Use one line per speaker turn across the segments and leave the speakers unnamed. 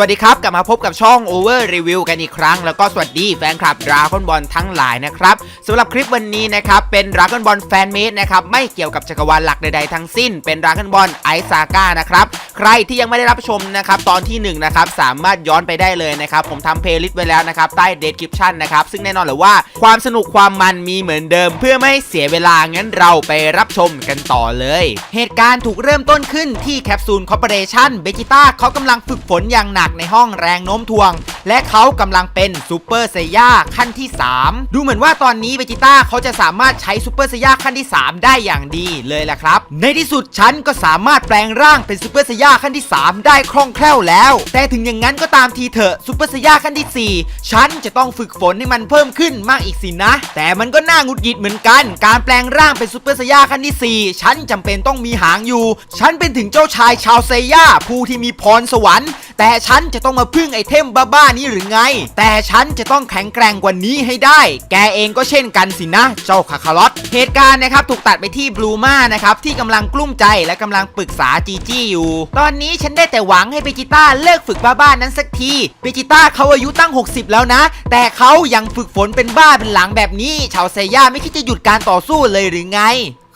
วัสดีครับ กลับมาพบกับช่อง Over Review กันอีกครั้ง แล้วก็สวัสดีแฟนคลับดราก้อนบอลทั้งหลายนะครับสำหรับคลิปวันนี้นะครับ เป็นดราก้อนบอลแฟนเมดนะครับ ไม่เกี่ยวกับจักรวาลหลักใดๆทั้งสิ้น เป็นดราก้อนบอลไอซาก้านะครับ ใครที่ยังไม่ได้รับชมนะครับ ตอนที่1นะครับ สามารถย้อนไปได้เลยนะครับ ผมทำเพลย์ลิสต์ไว้แล้วนะครับ ใต้ description นะครับ ซึ่งแน่นอนเลยว่าความสนุกความมันมีเหมือนเดิม เพื่อไม่ให้เสียเวลางั้นเราไปรับชมกันต่อเลย เหตุการณ์ถูกเริ่มต้นขึ้นที่แคปซูลคอร์ปอเรชั่นเบจิต้าเขากำลังฝึกฝนอย่างหนักในห้องแรงโน้มถ่วง และเขากำลังเป็นซูเปอร์เซย่าขั้นที่ 3 ดูเหมือนว่าตอนนี้เบจิต้าเขาจะสามารถใช้ซูเปอร์เซย่าขั้นที่ 3 ได้อย่างดีเลยแหละครับ ในที่สุดฉันก็สามารถแปลงร่างเป็นซูเปอร์เซย่าขั้นที่ 3 ได้คล่องแคล่วแล้ว แต่ถึงอย่างนั้นก็ตามทีเถอะซูเปอร์เซย่าขั้นที่ 4 ฉันจะต้องฝึกฝนให้มันเพิ่มขึ้นมากอีกสินะ แต่มันก็น่าหงุดหงิดเหมือนกัน การแปลงร่างเป็นซูเปอร์เซย่าขั้นที่ 4 ฉันจำเป็นต้องมีหางอยู่ ฉันเป็นถึงเจ้าชายชาวเซย่าผู้ที่มีพรสวรรค์ แต่ฉันจะต้องมาพึ่งไอเทมบ้าๆนี้หรือไง แต่ฉันจะต้องแข็งแกร่งกว่านี้ให้ได้ แกเองก็เช่นกันสินะ เจ้าคาคาลอตเหตุการณ์นะครับถูกตัดไปที่บลูมานะครับที่กำลังกลุ้มใจและกำลังปรึกษาจีจี้อยู่ ตอนนี้ฉันได้แต่หวังให้เบจิต้าเลิกฝึกบ้าๆนั้นสักทีเบจิต้าเขาอายุตั้ง 60 แล้วนะ แต่เขายังฝึกฝนเป็นบ้าเป็นหลังแบบนี้ชาวเซย่าไม่คิดจะหยุดการต่อสู้เลยหรือไง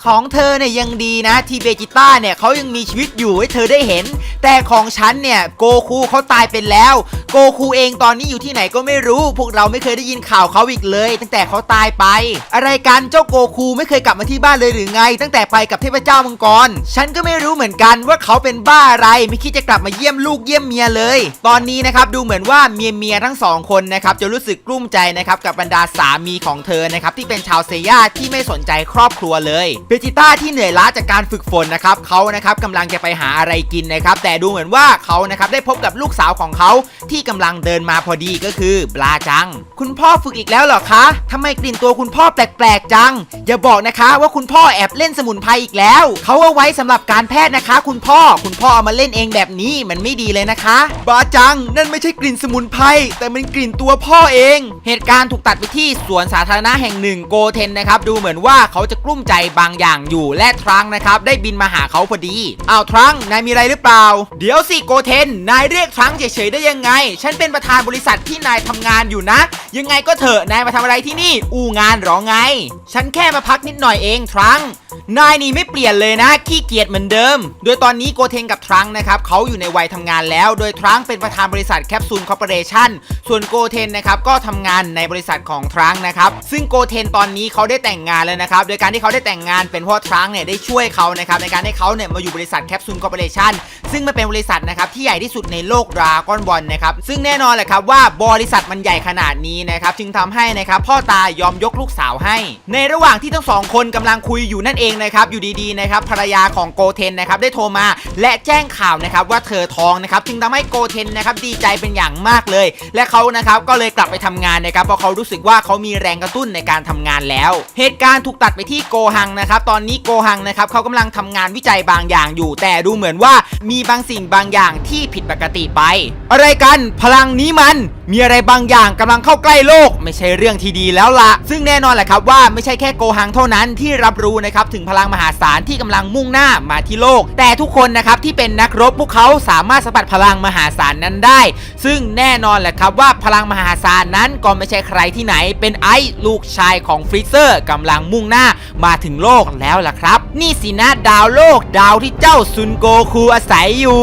ของเธอเนี่ยยังดีนะที่เบจิต้าเนี่ยเขายังมีชีวิตอยู่ให้เธอได้เห็น แต่ของฉันเนี่ยโกคูเขาตายไปแล้ว โกคูเองตอนนี้อยู่ที่ไหนก็ไม่รู้ พวกเราไม่เคยได้ยินข่าวเขาอีกเลย ตั้งแต่เขาตายไป อะไรกันเจ้าโกคูไม่เคยกลับมาที่บ้านเลยหรือไง ตั้งแต่ไปกับเทพเจ้ามังกร ฉันก็ไม่รู้เหมือนกันว่าเขาเป็นบ้าอะไรไม่คิดจะกลับมาเยี่ยมลูกเยี่ยมเมียเลย ตอนนี้นะครับดูเหมือนว่าเมียเมียทั้งสองคนนะครับจะรู้สึกกลุ้มใจนะครับกับบรรดาสามีของเธอนะครับที่เป็นชาวเซย่าที่ไม่สนใจครอบครัวเลยเบจิต้าที่เหนื่อยล้าจากการฝึกฝนนะครับเขานะครับกำลังจะไปหาอะไรกินนะครับ แต่ดูเหมือนว่าเขานะครับได้พบกับลูกสาวของเขาที่กำลังเดินมาพอดีก็คือบลาจัง คุณพ่อฝึกอีกแล้วเหรอคะทำไมกลิ่นตัวคุณพ่อแปลกๆจัง อย่าบอกนะคะว่าคุณพ่อแอบเล่นสมุนไพรอีกแล้ว เขาเอาไว้สำหรับการแพทย์นะคะ คุณพ่อคุณพ่อเอามาเล่นเองแบบนี้มันไม่ดีเลยนะคะบาจังนั่นไม่ใช่กลิ่นสมุนไพรแต่เป็นกลิ่นตัวพ่อเอง เหตุการณ์ถูกตัดไปที่สวนสาธารณะแห่งหนึ่งโกเทนนะครับดูเหมือนว่าเขาจะกลุ้มใจบางอย่างอยู่และทรังนะครับได้บินมาหาเขาพอดีอ้าวทรังนายมีอะไรหรือเปล่า เดี๋ยวสิโกเทนนายเรียกทรังเฉยๆได้ยังไง ฉันเป็นประธานบริษัทที่นายทำงานอยู่นะ ยังไงก็เถอะนายมาทำอะไรที่นี่ อู่งานหรอไง ฉันแค่มาพักนิดหน่อยเองทรัง นายนี่ไม่เปลี่ยนเลยนะ ขี้เกียจเหมือนเดิม โดยตอนนี้โกเทนกับทรังนะครับเขาอยู่ในวัยทำงานแล้ว โดยทรังเป็นประธานบริษัทแคปซูลคอร์ปอเรชั่นส่วนโกเทนนะครับก็ทำงานในบริษัทของทรังนะครับซึ่งโกเทนตอนนี้เขาได้แต่งงานแล้วนะครับโดยการที่เขาได้แต่งงานเป็นเพราะทรังเนี่ยได้ช่วยเขานะครับในการให้เขาเนี่ยมาอยู่บริษัทแคปซูลคอร์ปอเรชั่นซึ่งมันเป็นบริษัทนะครับที่ใหญ่ที่สุดในโลกดราก้อนบอลนะครับซึ่งแน่นอนแหละครับว่าบริษัทมันใหญ่ขนาดนี้นะครับจึงทำให้นะครับพ่อตายอมยกลูกสาวให้ ในระหว่างที่ทั้งสองคนกำลังคุยอยู่นั่นเองนะครับอยู่ดีๆนะครับภรรยาของโกเทนนะครับได้โทรมาและแจ้งข่าวนะครับว่าเธอท้องนะครับจึงทำให้โกเทนนะครับดีใจเป็นอย่างมากเลย และเขานะครับก็เลยกลับไปทำงานนะครับเพราะเขารู้สึกว่าเขามีแรงกระตุ้นในการทำงานแล้ว เหตุการณ์ถูกตัดไปที่โกฮังนะครับตอนนี้โกฮังนะครับเขากำลังทำงานวิจัยบางอย่างอยู่ แต่ดูเหมือนว่ามีบางสิ่งบางอย่างที่ผิดปกติไป อะไรกันพลังนี้มัน มีอะไรบางอย่างกำลังเข้าใกล้โลก ไม่ใช่เรื่องที่ดีแล้วละซึ่งแน่นอนแหละครับว่าไม่ใช่แค่โกฮังเท่านั้นที่รับรู้นะครับถึงพลังมหาศาลที่กำลังมุ่งหน้ามาที่โลก แต่ทุกคนนะครับที่เป็นนักรบพวกเขาสามารถสัมผัสพลังมหาศาลนั้นได้ ซึ่งแน่นอนแหละครับว่าพลังมหาศาลนั้นก็ไม่ใช่ใครที่ไหน เป็นไอซ์ลูกชายของฟรีเซอร์กำลังมุ่งหน้ามาถึงโลกแล้วล่ะครับ นี่สินะดาวโลกดาวที่เจ้าซุนโกคูอาศัยอยู่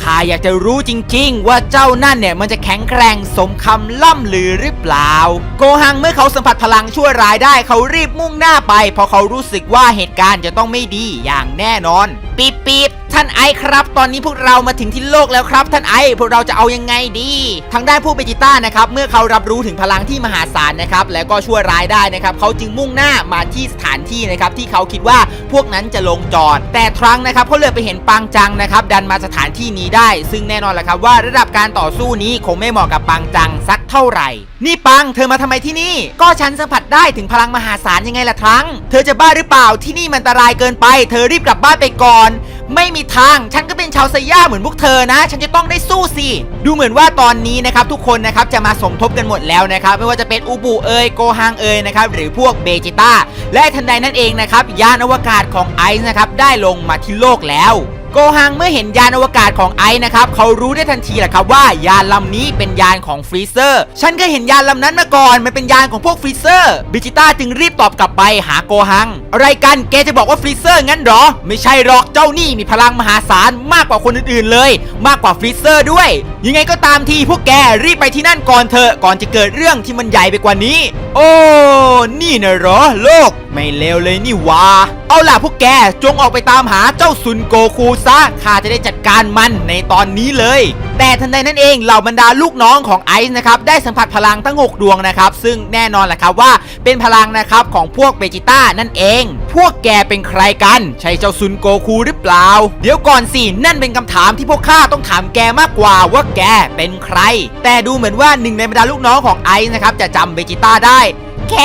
ข้าอยากจะรู้จริง ๆ ว่าเจ้านั่นเนี่ยมันจะแข็งแกร่งสมคำล่ำลือหรือเปล่า โกหังเมื่อเขาสัมผัสพลังชั่วร้ายได้เขารีบมุ่งหน้าไปเพราะเขารู้สึกว่าเหตุการณ์จะต้องไม่ดีอย่างแน่นอนปี๊บปี๊บ ท่านไอครับ ตอนนี้พวกเรามาถึงที่โลกแล้วครับ ท่านไอพวกเราจะเอายังไงดี ทางด้านผู้เบจิต้านะครับ เมื่อเขารับรู้ถึงพลังที่มหาศาลนะครับ แล้วก็ชั่วร้ายได้นะครับ เขาจึงมุ่งหน้ามาที่สถานที่นะครับที่เขาคิดว่าพวกนั้นจะลงจอด แต่ทรังนะครับเขาเลือกไปเห็นปังจังนะครับ ดันมาสถานที่นี้ได้ ซึ่งแน่นอนแหละครับว่าระดับการต่อสู้นี้คงไม่เหมาะกับปังจังสักเท่าไหร่ นี่ปัง เธอมาทำไมที่นี่ ก็ฉันสัมผัสได้ถึงพลังมหาศาลยังไงล่ะทรัง เธอจะบ้าหรือเปล่าที่นี่มันอันตรายเกินไป เธอรีบกลับบ้านไปก่อน ไม่มีทาง ฉันก็เป็นชาวไซย่าเหมือนพวกเธอนะ ฉันจะต้องได้สู้สิ ดูเหมือนว่าตอนนี้นะครับทุกคนนะครับจะมาสมทบกันหมดแล้วนะครับ ไม่ว่าจะเป็นอูบูเอยโกฮังเอยนะครับหรือพวกเบจิต้าและทันใดนั่นเองนะครับยานอวกาศของไอซ์นะครับได้ลงมาที่โลกแล้ว โกฮังเมื่อเห็นยานอวกาศของไอซ์นะครับเขารู้ได้ทันทีแหละครับว่ายานลำนี้เป็นยานของฟรีเซอร์ ฉันเคยเห็นยานลำนั้นมาก่อน มันเป็นยานของพวกฟรีเซอร์ บิจิต้าจึงรีบตอบกลับไปหาโกฮัง อะไรกันแกจะบอกว่าฟรีเซอร์งั้นหรอ ไม่ใช่หรอกเจ้านี่มีพลังมหาศาลมากกว่าคนอื่นๆเลย มากกว่าฟรีเซอร์ด้วย ยังไงก็ตามทีพวกแกรีบไปที่นั่นก่อนเถอะก่อนจะเกิดเรื่องที่มันใหญ่ไปกว่านี้ โอ้นี่นะเหรอโลก ไม่เลวเลยนี่วาเอาล่ะพวกแกจงออกไปตามหาเจ้าซุนโกคูซะข้าจะได้จัดการมันในตอนนี้เลย แต่ทันใดนั้นเองเหล่าบรรดาลูกน้องของไอซ์นะครับได้สัมผัสพลังทั้ง 6 ดวงนะครับซึ่งแน่นอนแหละครับว่าเป็นพลังนะครับของพวกเบจิต้านั่นเอง พวกแกเป็นใครกัน ใช่เจ้าซุนโกคูหรือเปล่า เดี๋ยวก่อนสิ นั่นเป็นคำถามที่พวกข้าต้องถามแกมากกว่าว่าแกเป็นใคร แต่ดูเหมือนว่าหนึ่งในบรรดาลูกน้องของไอซ์นะครับจะจำเบจิต้าได้ แก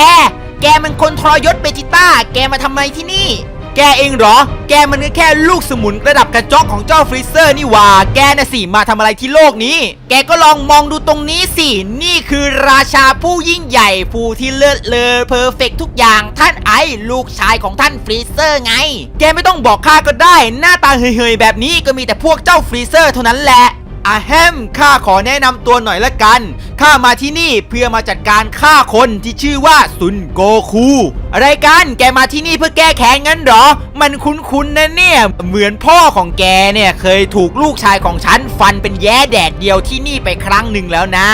แกมันคนทรยศเบจิต้า แกมาทำไมที่นี่ แกเองเหรอ แกมันก็แค่ลูกสมุนระดับกระจอกของเจ้าฟรีเซอร์นี่หว่า แกน่ะสิมาทำอะไรที่โลกนี้ แกก็ลองมองดูตรงนี้สิ นี่คือราชาผู้ยิ่งใหญ่ผู้ที่เลิศเลอเพอร์เฟกทุกอย่าง ท่านไอลูกชายของท่านฟรีเซอร์ไง แกไม่ต้องบอกข้าก็ได้ หน้าตาเฮยๆแบบนี้ก็มีแต่พวกเจ้าฟรีเซอร์เท่านั้นแหละ อาแฮมข้าขอแนะนำตัวหน่อยละกัน ข้ามาที่นี่เพื่อมาจัดการฆ่าคนที่ชื่อว่าซุนโกคูอะไรกัน แกมาที่นี่เพื่อแก้แค้นงั้นเหรอ มันคุ้นๆนะเนี่ย เหมือนพ่อของแกเนี่ยเคยถูกลูกชายของฉันฟันเป็นแย้แดดเดียวที่นี่ไปครั้งหนึ่งแล้วนะ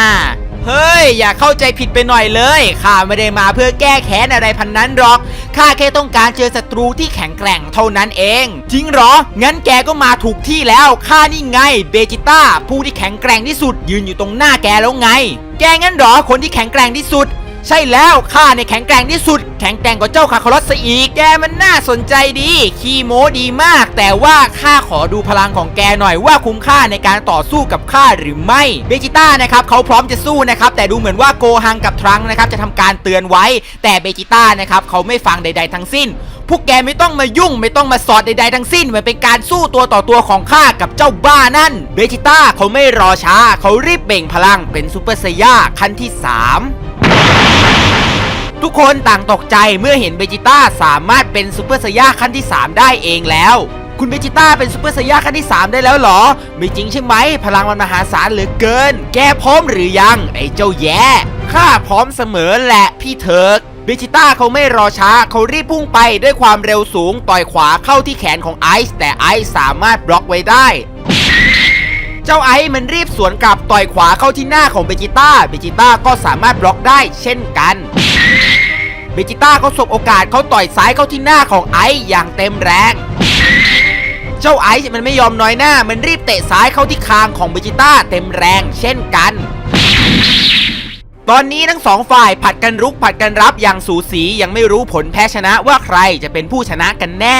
เฮ้ย อย่าเข้าใจผิดไปหน่อยเลย ข้าไม่ได้มาเพื่อแก้แค้นอะไรพันนั้นหรอก ข้าแค่ต้องการเจอศัตรูที่แข็งแกร่งเท่านั้นเอง จริงหรอ งั้นแกก็มาถูกที่แล้ว ข้านี่ไง เบจิต้า ผู้ที่แข็งแกร่งที่สุดยืนอยู่ตรงหน้าแกแล้วไง แกงั้นหรอ คนที่แข็งแกร่งที่สุด ใช่แล้วข้าในแข็งแกร่งที่สุด แข็งแกร่งกว่าเจ้าคาคารอสอีก แกมันน่าสนใจดีขี้โมดีมาก แต่ว่าข้าขอดูพลังของแกหน่อยว่าคุ้มค่าในการต่อสู้กับข้าหรือไม่ เบจิต้านะครับเขาพร้อมจะสู้นะครับ แต่ดูเหมือนว่าโกฮังกับทรังนะครับจะทำการเตือนไว้ แต่เบจิต้านะครับเขาไม่ฟังใด ๆ ทั้งสิ้น พวกแกไม่ต้องมายุ่ง ไม่ต้องมาสอดใด ๆ ทั้งสิ้น มันเป็นการสู้ตัวต่อตัวของข้ากับเจ้าบ้านั่น เบจิต้าเขาไม่รอช้า เขารีบเบ่งพลังเป็นซูเปอร์ไซย่าขั้นที่ 3 ทุกคนต่างตกใจเมื่อเห็นเบจิต้าสามารถเป็นซูเปอร์ไซย่าขั้นที่ 3 ได้เองแล้ว คุณเบจิต้าเป็นซูเปอร์ไซย่าขั้นที่ 3 ได้แล้วเหรอ ไม่จริงใช่ไหม พลังมันมหาศาลเหลือเกิน แกพร้อมหรือยัง ไอ้เจ้าแย่ข้าพร้อมเสมอแหละพี่เถิกเบจิต้าเขาไม่รอช้าเขารีบพุ่งไปด้วยความเร็วสูงต่อยขวาเข้าที่แขนของไอซ์แต่ไอซ์สามารถบล็อกไว้ได้เจ้าไอซ์มันรีบสวนกลับต่อยขวาเข้าที่หน้าของเบจิต้า เบจิต้าก็สามารถบล็อกได้เช่นกัน เบจิต้าก็สบโอกาสเขาต่อยซ้ายเข้าที่หน้าของไอซ์อย่างเต็มแรง เจ้าไอซ์มันไม่ยอมน้อยหน้า มันรีบเตะซ้ายเข้าที่คางของเบจิต้าเต็มแรงเช่นกัน ตอนนี้ทั้งสองฝ่ายผัดกันรุกผัดกันรับอย่างสูสียังไม่รู้ผลแพ้ชนะว่าใครจะเป็นผู้ชนะกันแน่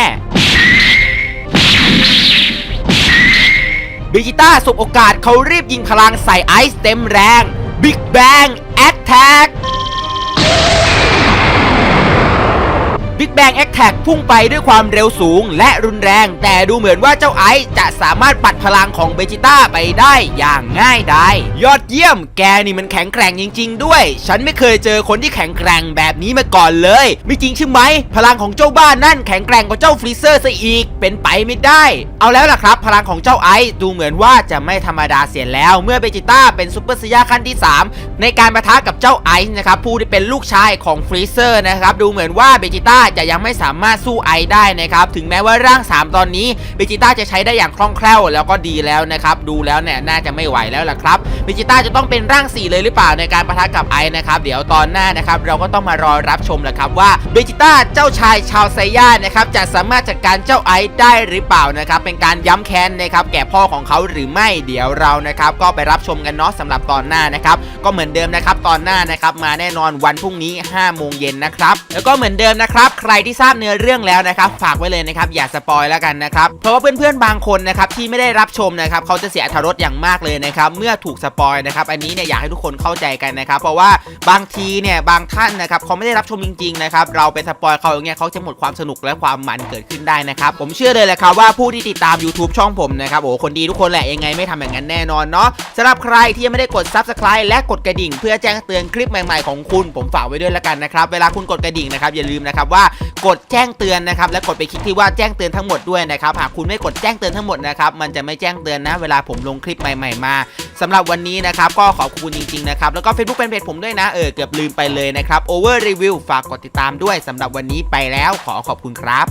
บิจิต้าสบโอกาสเขารีบยิงพลังใส่ไอซ์เต็มแรง Big Bang Attack Big Bang Attack พุ่งไปด้วยความเร็วสูงและรุนแรง แต่ดูเหมือนว่าเจ้าไอซ์จะสามารถปัดพลังของเบจิต้าไปได้อย่างง่ายดายยอดเยี่ยมแกนี่มันแข็งแกร่งจริง ๆ ด้วย ฉันไม่เคยเจอคนที่แข็งแกร่งแบบนี้มาก่อนเลย ไม่จริงใช่ไหม พลังของเจ้าบ้านนั่นแข็งแกร่งกว่าเจ้าฟรีเซอร์ซะอีกเป็นไปไม่ได้ เอาแล้วล่ะครับ พลังของเจ้าไอซ์ดูเหมือนว่าจะไม่ธรรมดาเสียแล้ว เมื่อเบจิต้าเป็นซูเปอร์ไซย่าขั้นที่ 3 ในการประทะกับเจ้าไอซ์นะครับผู้ที่เป็นลูกชายของฟรีเซอร์นะครับดูเหมือนว่าเบจิต้าจะยังไม่สามารถสู้ไอได้นะครับถึงแม้ว่าร่าง 3 ตอนนี้เบจิต้าจะใช้ได้อย่างคล่องแคล่วแล้วก็ดีแล้วนะครับดูแล้วเนี่ยน่าจะไม่ไหวแล้วล่ะครับเบจิต้าจะต้องเป็นร่าง 4 เลยหรือเปล่าในการประทะกับไอนะครับเดี๋ยวตอนหน้านะครับเราก็ต้องมารอรับชมแหละครับว่าเบจิต้าเจ้าชายชาวไซย่านะครับจะสามารถจัดการเจ้าไอได้หรือเปล่านะครับเป็นการย้ำแค้นนะครับแก่พ่อของเขาหรือไม่เดี๋ยวเรานะครับก็ไปรับชมกันเนาะสำหรับตอนหน้านะครับก็เหมือนเดิมนะครับตอนหน้านะครับมาแน่นอนวันพรุ่งนี้5โมงเย็นนะครับแล้วก็เหมือนเดิมนะครับใครที่ทราบเนื้อเรื่องแล้วนะครับฝากไว้เลยนะครับอย่าสปอยแล้วกันนะครับเพราะว่าเพื่อนๆบางคนนะครับที่ไม่ได้รับชมนะครับเขาจะเสียอรรถรสอย่างมากเลยนะครับเมื่อถูกสปอยนะครับอันนี้เนี่ยอยากให้ทุกคนเข้าใจกันนะครับเพราะว่าบางทีเนี่ยบางท่านนะครับเขาไม่ได้รับชมจริงๆนะครับเราไปสปอยเขาอย่างเงี้ยเขาจะหมดความสนุกและความมันเกิดขึ้นได้นะครับผมเชื่อเลยแหละครับว่าผู้ที่ติดตาม YouTube ช่องผมนะครับโอ้คนดีทุกคนแหละยังไงไม่ทำอย่างนั้นแน่นอนเนาะสำหรับใครที่ยังไม่ได้กด Subscribe และกดกระดิ่ง เพื่อแจ้งเตือนคลิปใหม่ๆของคุณ ผมฝากไว้ด้วยละกันนะครับเวลาคุณกดกระดิ่งนะครับอย่าลืมนะครับว่า กดแจ้งเตือนนะครับและกดไปคลิกที่ว่าแจ้งเตือนทั้งหมดด้วยนะครับหากคุณไม่กดแจ้งเตือนทั้งหมดนะครับมันจะไม่แจ้งเตือนนะเวลาผมลงคลิปใหม่ ๆ มาสำหรับวันนี้นะครับก็ขอบคุณจริงๆนะครับแล้วก็ Facebook เป็นเพจผมด้วยนะเออเกือบลืมไปเลยนะครับ Over Review ฝากกดติดตามด้วยสำหรับวันนี้ไปแล้วขอขอบคุณครับ